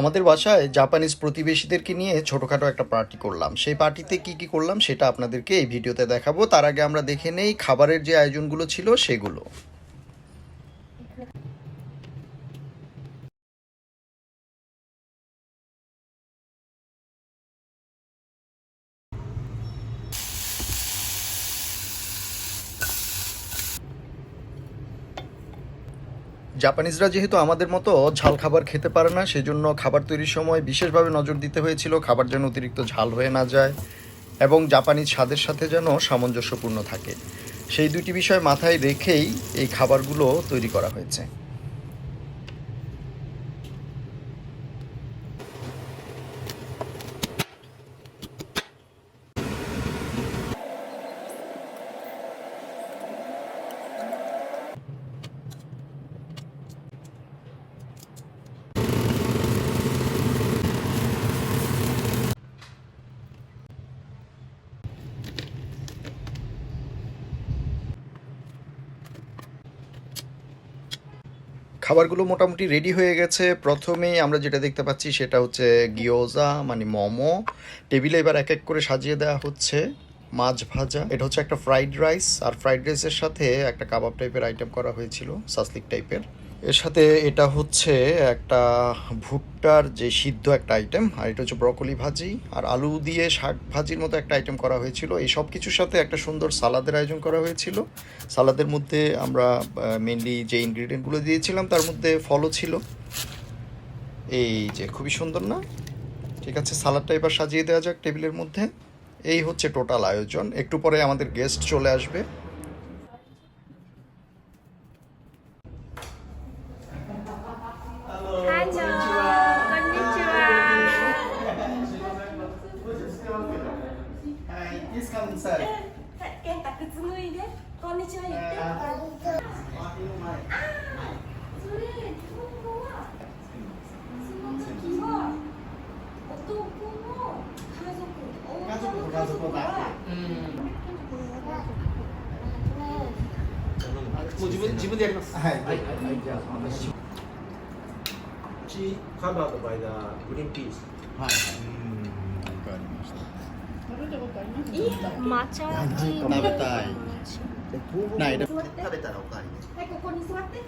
আমাদের বাসায় জাপানিজ প্রতিবেশীদেরকে নিয়ে ছোটোখাটো একটা পার্টি করলাম। সেই পার্টিতে কি কি করলাম সেটা আপনাদেরকে এই ভিডিওতে দেখাবো। তার আগে আমরা দেখে নেই, খাবারের যে আয়োজনগুলো ছিল সেগুলো। জাপানিজরা যেহেতু আমাদের মতো ঝাল খাবার খেতে পারে না, সেজন্য খাবার তৈরির সময় বিশেষভাবে নজর দিতে হয়েছিল খাবার যেন অতিরিক্ত ঝাল হয়ে না যায় এবং জাপানিজ স্বাদের সাথে যেন সামঞ্জস্যপূর্ণ থাকে। সেই দুটি বিষয় মাথায় রেখেই এই খাবারগুলো তৈরি করা হয়েছে। খাবারগুলো মোটামুটি রেডি হয়ে গেছে। প্রথমেই আমরা যেটা দেখতে পাচ্ছি সেটা হচ্ছে গিওজা মানে মোমো। টেবিলে এবার এক এক করে সাজিয়ে দেওয়া হচ্ছে। মাছ ভাজা। এটা হচ্ছে একটা ফ্রাইড রাইস আর ফ্রাইড রাইসের সাথে একটা কাবাব টাইপের আইটেম করা হয়েছিল সাসলিক টাইপের এর। সাথে এটা হচ্ছে একটা ভুট্টার যে সিদ্ধ একটা আইটেম আর এটা হচ্ছে ব্রকলি ভাজি, আর আলু দিয়ে শাক ভাজির মতো একটা আইটেম করা হয়েছিল। এই সব কিছুর সাথে একটা সুন্দর সালাদের আয়োজন করা হয়েছিল। সালাদের মধ্যে আমরা মেনলি যে ইনগ্রিডিয়েন্টগুলো দিয়েছিলাম, তার মধ্যে ফলও ছিল। এই যে, খুবই সুন্দর না? ঠিক আছে সালাদটা এবার সাজিয়ে দেওয়া যাক টেবিলের মধ্যে। এই হচ্ছে টোটাল আয়োজন একটু পরে আমাদের গেস্ট চলে আসবে Hello, konnichiwa. Eh, ケンタ靴脱いでこんにちは言って そこがもう自分自分でやりますはい。はいはい、じゃあ私。うバーグの場合がグリーンピース。はい、い。い抹茶は食べたい。ない。食べたらおかわりね。はいここに座って。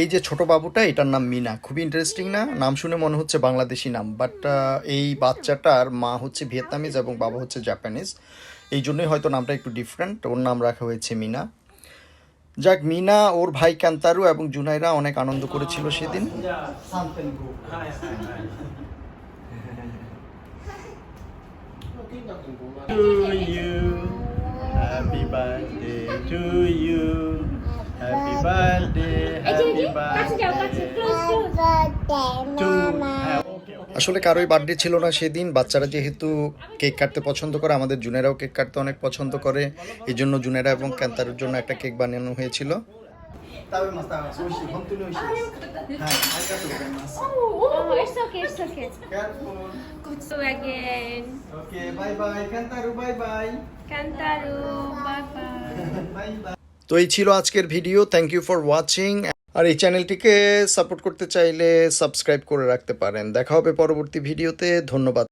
এই যে ছোট বাবুটা এটার নাম মিনা। খুবই ইন্টারেস্টিং না? নাম শুনে মনে হচ্ছে বাংলাদেশি নাম বাট এই বাচ্চাটার মা হচ্ছে ভিয়েতনামিজ এবং বাবা হচ্ছে জাপানিজ। এই জন্যই হয়তো নামটা একটু ডিফারেন্ট ওর নাম রাখা হয়েছে মিনা। যাক মিনা ওর ভাই কান্তারু এবং জুনাইরা অনেক আনন্দ করেছিল সেদিন। To you, happy birthday to you. আসলে কারোই বার্থডে ছিল না সেদিন। বাচ্চারা যেহেতু কেক কাটতে পছন্দ করে আমাদের জুনেরাও কেক কাটতে অনেক পছন্দ করে। এই জন্য জুনেরা এবং ক্যান্তারের জন্য একটা কেক বানানো হয়েছিল। তো এই ছিল আজকের video. Thank you for watching আর এই চ্যানেলটিকে সাপোর্ট করতে চাইলে সাবস্ক্রাইব করে রাখতে পারেন। দেখা হবে পরবর্তী ভিডিওতে। ধন্যবাদ।